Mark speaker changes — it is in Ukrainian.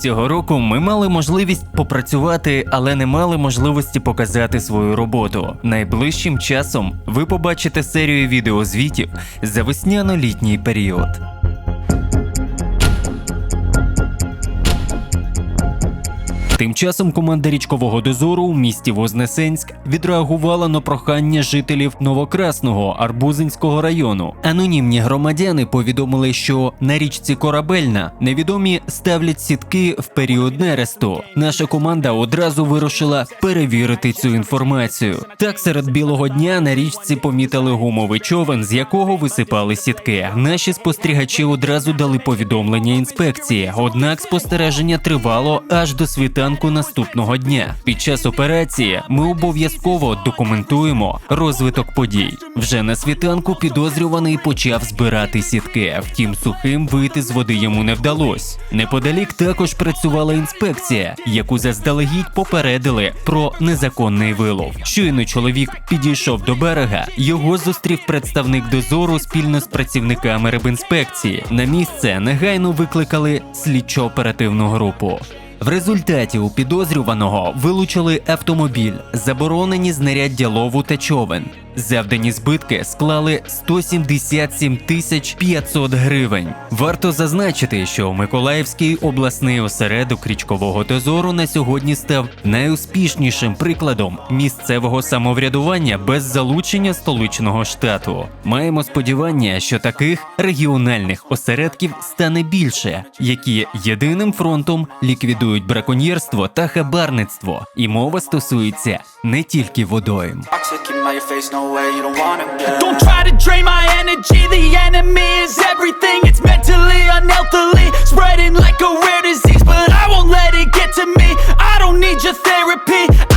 Speaker 1: Цього року ми мали можливість попрацювати, але не мали можливості показати свою роботу. Найближчим часом ви побачите серію відеозвітів за весняно-літній період. Тим часом команда річкового дозору у місті Вознесенськ відреагувала на прохання жителів Новокрасного Арбузинського району. Анонімні громадяни повідомили, що на річці Корабельна невідомі ставлять сітки в період нересту. Наша команда одразу вирушила перевірити цю інформацію. Так, серед білого дня на річці помітили гумовий човен, з якого висипали сітки. Наші спостерігачі одразу дали повідомлення інспекції. Однак спостереження тривало аж до світанку наступного дня. Під час операції ми обов'язково документуємо розвиток подій. Вже на світанку підозрюваний почав збирати сітки. Втім, сухим вийти з води йому не вдалося. Неподалік також працювала інспекція, яку заздалегідь попередили про незаконний вилов. Щойно чоловік підійшов до берега, його зустрів представник дозору спільно з працівниками рибінспекції. На місце негайно викликали слідчо-оперативну групу. В результаті у підозрюваного вилучили автомобіль, заборонені знаряддя лову та човен. Завдані збитки склали 177 тисяч 500 гривень. Варто зазначити, що Миколаївський обласний осередок річкового дозору на сьогодні став найуспішнішим прикладом місцевого самоврядування без залучення столичного штату. Маємо сподівання, що таких регіональних осередків стане більше, які єдиним фронтом ліквідують браконьєрство та хабарництво. І мова стосується не тільки водойм.
Speaker 2: Toxic in my face, no way, you don't it, yeah.
Speaker 3: Don't try to drain my energy, the enemy is everything. It's mentally, unhealthily, spreading like a rare disease. But I won't let it get to me. I don't need your therapy.